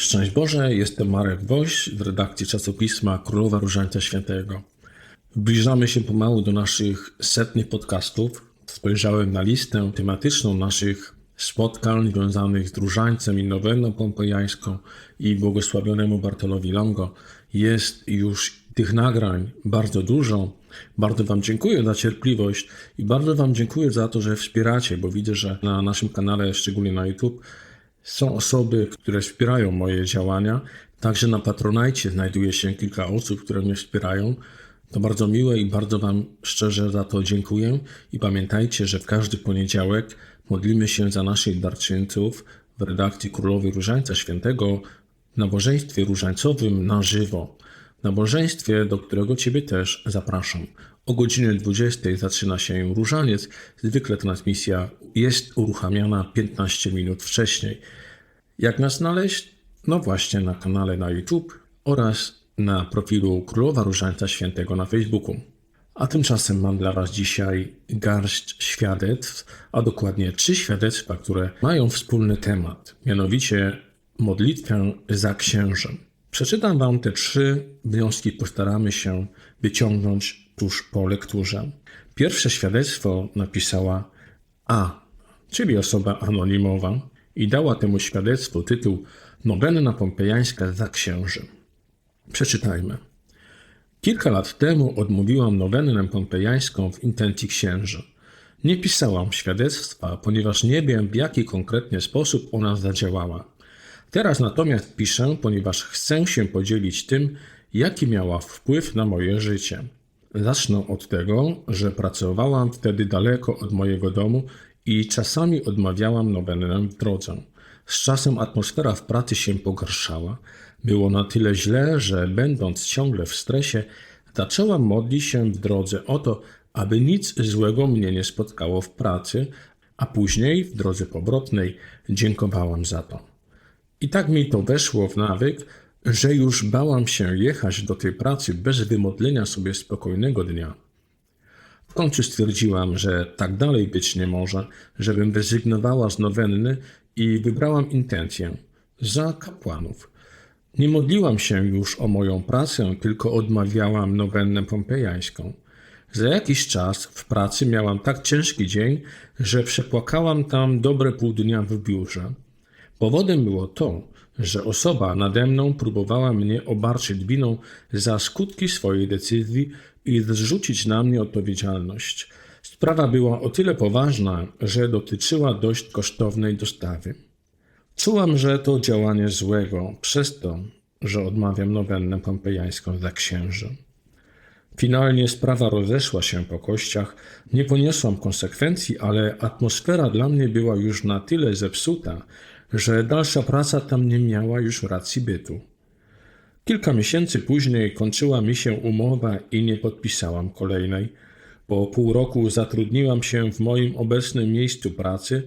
Szczęść Boże, jestem Marek Woś w redakcji czasopisma Królowa Różańca Świętego. Zbliżamy się pomału do naszych setnych podcastów. Spojrzałem na listę tematyczną naszych spotkań związanych z Różańcem i Nowenną Pompejańską i błogosławionemu Bartolowi Longo. Jest już tych nagrań bardzo dużo. Bardzo Wam dziękuję za cierpliwość i bardzo Wam dziękuję za to, że wspieracie, bo widzę, że na naszym kanale, szczególnie na YouTube, są osoby, które wspierają moje działania. Także na Patronajcie znajduje się kilka osób, które mnie wspierają. To bardzo miłe i bardzo Wam szczerze za to dziękuję. I pamiętajcie, że w każdy poniedziałek modlimy się za naszych darczyńców w redakcji Królowej Różańca Świętego w nabożeństwie różańcowym na żywo. Nabożeństwie, do którego Ciebie też zapraszam. O godzinie 20 zaczyna się różaniec. Zwykle transmisja jest uruchamiana 15 minut wcześniej. Jak nas znaleźć? No właśnie na kanale na YouTube oraz na profilu Królowa Różańca Świętego na Facebooku. A tymczasem mam dla Was dzisiaj garść świadectw, a dokładnie trzy świadectwa, które mają wspólny temat, mianowicie modlitwę za księżem. Przeczytam Wam te trzy wnioski, postaramy się wyciągnąć tuż po lekturze. Pierwsze świadectwo napisała A, czyli osoba anonimowa, i dała temu świadectwu tytuł Nowenna Pompejańska za księżem. Przeczytajmy. Kilka lat temu odmówiłam nowennę pompejańską w intencji księży. Nie pisałam świadectwa, ponieważ nie wiem, w jaki konkretnie sposób ona zadziałała. Teraz natomiast piszę, ponieważ chcę się podzielić tym, jaki miała wpływ na moje życie. Zacznę od tego, że pracowałam wtedy daleko od mojego domu i czasami odmawiałam nowennę w drodze. Z czasem atmosfera w pracy się pogarszała. Było na tyle źle, że będąc ciągle w stresie, zaczęłam modlić się w drodze o to, aby nic złego mnie nie spotkało w pracy, a później w drodze powrotnej dziękowałam za to. I tak mi to weszło w nawyk, że już bałam się jechać do tej pracy bez wymodlenia sobie spokojnego dnia. W końcu stwierdziłam, że tak dalej być nie może, żebym rezygnowała z nowenny i wybrałam intencję za kapłanów. Nie modliłam się już o moją pracę, tylko odmawiałam nowennę pompejańską. Za jakiś czas w pracy miałam tak ciężki dzień, że przepłakałam tam dobre pół dnia w biurze. Powodem było to, że osoba nade mną próbowała mnie obarczyć winą za skutki swojej decyzji i zrzucić na mnie odpowiedzialność. Sprawa była o tyle poważna, że dotyczyła dość kosztownej dostawy. Czułam, że to działanie złego, przez to, że odmawiam nowennę pompejańską za księży. Finalnie sprawa rozeszła się po kościach, nie poniosłam konsekwencji, ale atmosfera dla mnie była już na tyle zepsuta, że dalsza praca tam nie miała już racji bytu. Kilka miesięcy później kończyła mi się umowa i nie podpisałam kolejnej. Po pół roku zatrudniłam się w moim obecnym miejscu pracy.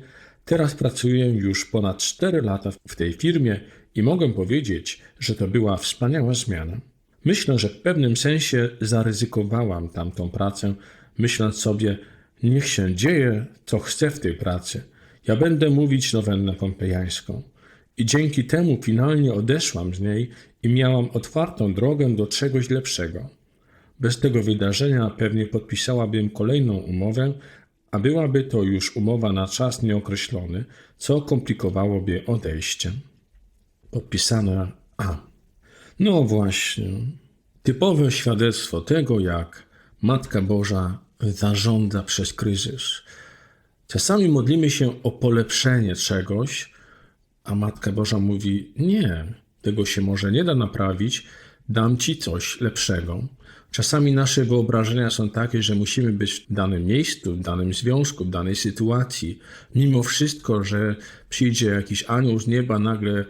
Teraz pracuję już ponad 4 lata w tej firmie i mogę powiedzieć, że to była wspaniała zmiana. Myślę, że w pewnym sensie zaryzykowałam tamtą pracę, myśląc sobie, niech się dzieje, co chce w tej pracy. Ja będę mówić nowennę pompejańską. I dzięki temu finalnie odeszłam z niej i miałam otwartą drogę do czegoś lepszego. Bez tego wydarzenia pewnie podpisałabym kolejną umowę, a byłaby to już umowa na czas nieokreślony, co komplikowałoby odejście. Podpisane A. No właśnie. Typowe świadectwo tego, jak Matka Boża zarządza przez kryzys. Czasami modlimy się o polepszenie czegoś, a Matka Boża mówi: Nie, tego się może nie da naprawić, dam ci coś lepszego. Czasami nasze wyobrażenia są takie, że musimy być w danym miejscu, w danym związku, w danej sytuacji. Mimo wszystko, że przyjdzie jakiś anioł z nieba, nagle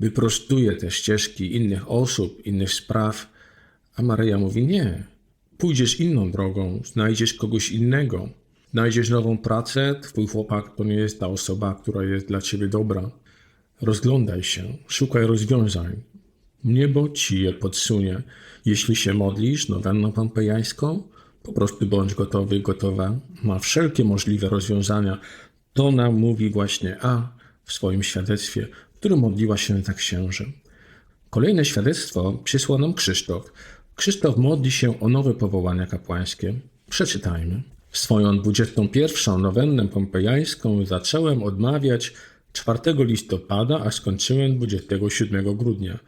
wyprostuje te ścieżki innych osób, innych spraw. A Maryja mówi: Nie, pójdziesz inną drogą, znajdziesz kogoś innego, znajdziesz nową pracę. Twój chłopak to nie jest ta osoba, która jest dla ciebie dobra. Rozglądaj się, szukaj rozwiązań. Niebo ci je podsunie. Jeśli się modlisz nowenną pompejańską, po prostu bądź gotowy, gotowa. Ma wszelkie możliwe rozwiązania. To nam mówi właśnie A w swoim świadectwie. który modliła się za księżem. Kolejne świadectwo przysłał nam Krzysztof. Krzysztof modli się o nowe powołania kapłańskie. Przeczytajmy. Swoją 21. nowennę pompejańską zacząłem odmawiać 4 listopada, a skończyłem 27 grudnia.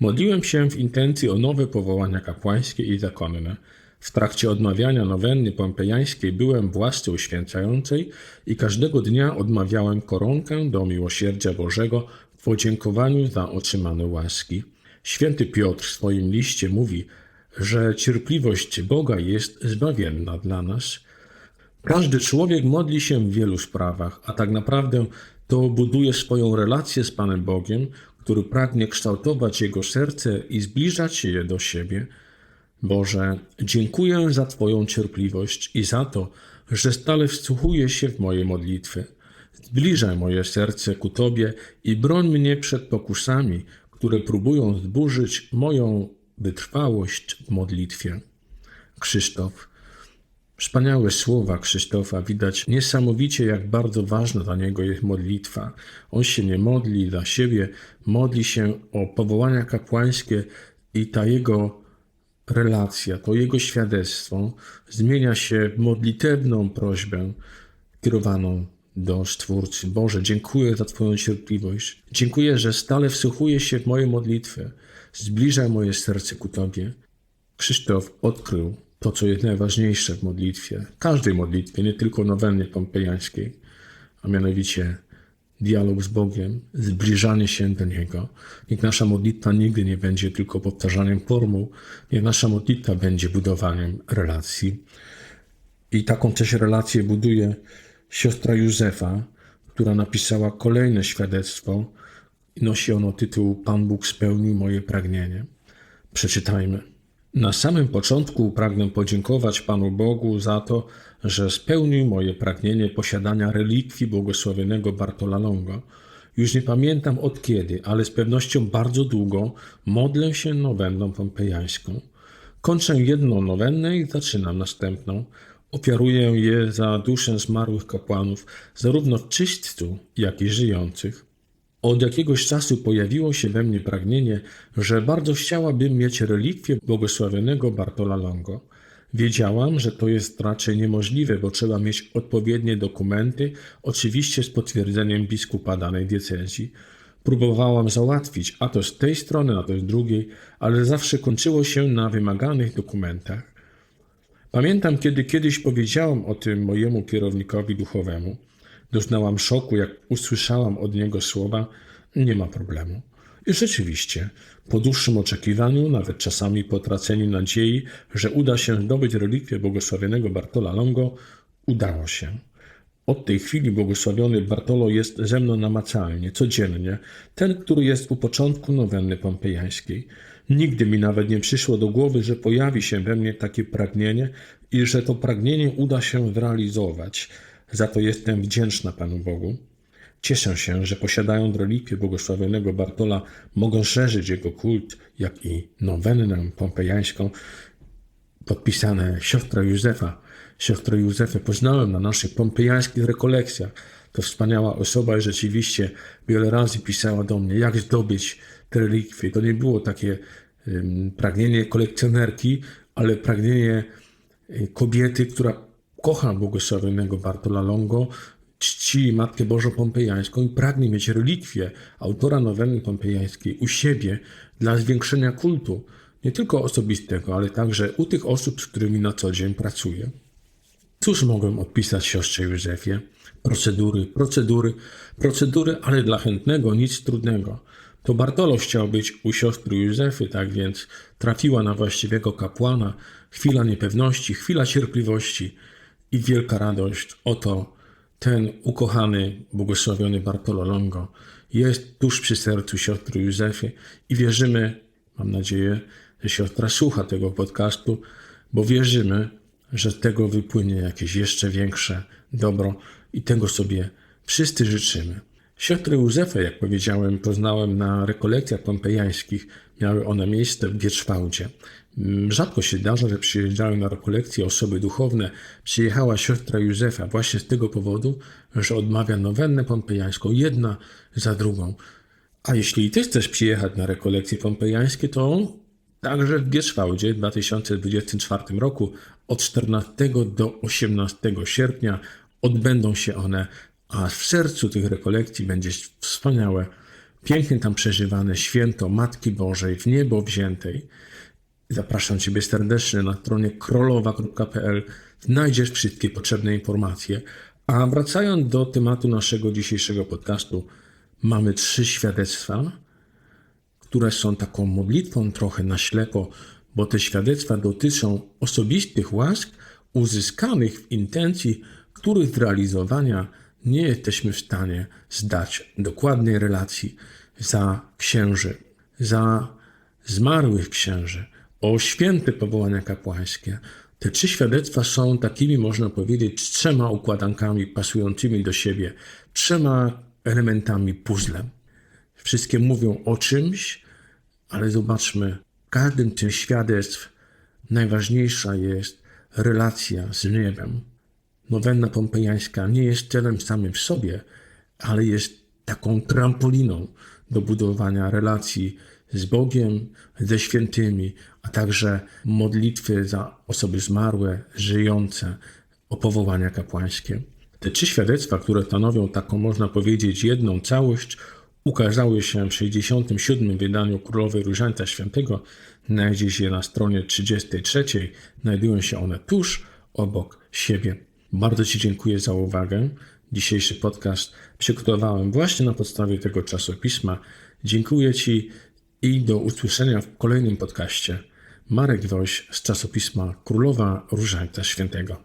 Modliłem się w intencji o nowe powołania kapłańskie i zakonne. W trakcie odmawiania nowenny pompejańskiej byłem w łasce uświęcającej i każdego dnia odmawiałem koronkę do miłosierdzia Bożego w podziękowaniu za otrzymane łaski. Święty Piotr w swoim liście mówi, że cierpliwość Boga jest zbawienna dla nas. Każdy człowiek modli się w wielu sprawach, a tak naprawdę to buduje swoją relację z Panem Bogiem, który pragnie kształtować jego serce i zbliżać je do siebie. Boże, dziękuję za Twoją cierpliwość i za to, że stale wsłuchujesz się w moje modlitwy. Zbliżaj moje serce ku Tobie i broń mnie przed pokusami, które próbują zburzyć moją wytrwałość w modlitwie. Krzysztof. Wspaniałe słowa Krzysztofa. Widać niesamowicie, jak bardzo ważna dla niego jest modlitwa. On się nie modli dla siebie, modli się o powołania kapłańskie i ta jego relacja, to jego świadectwo zmienia się w modlitewną prośbę kierowaną do Stwórcy. Boże, dziękuję za Twoją cierpliwość. Dziękuję, że stale wsłuchujesz się w moje modlitwy. Zbliżaj moje serce ku Tobie. Krzysztof odkrył to, co jest najważniejsze w modlitwie, każdej modlitwie, nie tylko nowennie pompejańskiej, a mianowicie dialog z Bogiem, zbliżanie się do Niego. Niech nasza modlitwa nigdy nie będzie tylko powtarzaniem formuł, niech nasza modlitwa będzie budowaniem relacji. I taką też relację buduje siostra Józefa, która napisała kolejne świadectwo. Nosi ono tytuł Pan Bóg spełnił moje pragnienie. Przeczytajmy. Na samym początku pragnę podziękować Panu Bogu za to, że spełnił moje pragnienie posiadania relikwii błogosławionego Bartola Longo. Już nie pamiętam od kiedy, ale z pewnością bardzo długo modlę się nowenną pompejańską. Kończę jedną nowennę i zaczynam następną. Ofiaruję je za duszę zmarłych kapłanów, zarówno w jak i żyjących. Od jakiegoś czasu pojawiło się we mnie pragnienie, że bardzo chciałabym mieć relikwię błogosławionego Bartola Longo. Wiedziałam, że to jest raczej niemożliwe, bo trzeba mieć odpowiednie dokumenty, oczywiście z potwierdzeniem biskupa danej diecezji. Próbowałam załatwić, a to z tej strony, a to z drugiej, ale zawsze kończyło się na wymaganych dokumentach. Pamiętam, kiedy kiedyś powiedziałam o tym mojemu kierownikowi duchowemu. Doznałam szoku, jak usłyszałam od niego słowa: Nie ma problemu. I rzeczywiście, po dłuższym oczekiwaniu, nawet czasami po traceniu nadziei, że uda się zdobyć relikwię błogosławionego Bartola Longo, udało się. Od tej chwili błogosławiony Bartolo jest ze mną namacalnie, codziennie, ten, który jest u początku nowenny pompejańskiej. Nigdy mi nawet nie przyszło do głowy, że pojawi się we mnie takie pragnienie i że to pragnienie uda się zrealizować. Za to jestem wdzięczna Panu Bogu. Cieszę się, że posiadając relikwię błogosławionego Bartola, mogą szerzyć jego kult, jak i nowennę pompejańską, podpisane siostra Józefa. Siostrę Józefę poznałem na naszych pompejańskich rekolekcjach. To wspaniała osoba i rzeczywiście wiele razy pisała do mnie, jak zdobyć te relikwie. To nie było takie um, pragnienie kolekcjonerki, ale pragnienie kobiety, która kocha błogosławionego Bartola Longo, czci Matkę Bożą Pompejańską i pragnie mieć relikwię autora nowenny pompejańskiej u siebie dla zwiększenia kultu, nie tylko osobistego, ale także u tych osób, z którymi na co dzień pracuję. Cóż mogłem odpisać siostrze Józefie? Procedury, procedury, procedury, ale dla chętnego nic trudnego. To Bartolo chciał być u siostry Józefy, tak więc trafiła na właściwego kapłana. Chwila niepewności, chwila cierpliwości i wielka radość. Oto ten ukochany, błogosławiony Bartolo Longo jest tuż przy sercu siostry Józefy i wierzymy, mam nadzieję, że siostra słucha tego podcastu, bo wierzymy, że z tego wypłynie jakieś jeszcze większe dobro i tego sobie wszyscy życzymy. Siostrę Józefę, jak powiedziałem, poznałem na rekolekcjach pompejańskich. Miały one miejsce w Gierszwałdzie. Mm, rzadko się zdarza, że przyjeżdżają na rekolekcje osoby duchowne. Przyjechała siostra Józefa właśnie z tego powodu, że odmawia nowennę pompejańską, jedna za drugą. A jeśli ty chcesz przyjechać na rekolekcje pompejańskie, to także w Gierzwałdzie w 2024 roku od 14 do 18 sierpnia odbędą się one, a w sercu tych rekolekcji będzie wspaniałe, pięknie tam przeżywane święto Matki Bożej w niebo wziętej. Zapraszam Ciebie serdecznie na stronie krolowa.pl. Znajdziesz wszystkie potrzebne informacje. A wracając do tematu naszego dzisiejszego podcastu, mamy trzy świadectwa, które są taką modlitwą trochę na ślepo, bo te świadectwa dotyczą osobistych łask uzyskanych w intencji, których zrealizowania nie jesteśmy w stanie zdać dokładnej relacji za księży, za zmarłych księży, o święte powołania kapłańskie. Te trzy świadectwa są takimi, można powiedzieć, trzema układankami pasującymi do siebie, trzema elementami puzzle. Wszystkie mówią o czymś, ale zobaczmy, w każdym tym świadectw najważniejsza jest relacja z niebem. Nowenna pompejańska nie jest celem samym w sobie, ale jest taką trampoliną do budowania relacji z Bogiem, ze świętymi, a także modlitwy za osoby zmarłe, żyjące, o powołania kapłańskie. Te trzy świadectwa, które stanowią taką, można powiedzieć, jedną całość, ukazały się w 67. wydaniu Królowej Różańca Świętego. Znajdziesz je na stronie 33. Znajdują się one tuż obok siebie. Bardzo Ci dziękuję za uwagę. Dzisiejszy podcast przygotowałem właśnie na podstawie tego czasopisma. Dziękuję Ci i do usłyszenia w kolejnym podcaście. Marek Woś z czasopisma Królowa Różańca Świętego.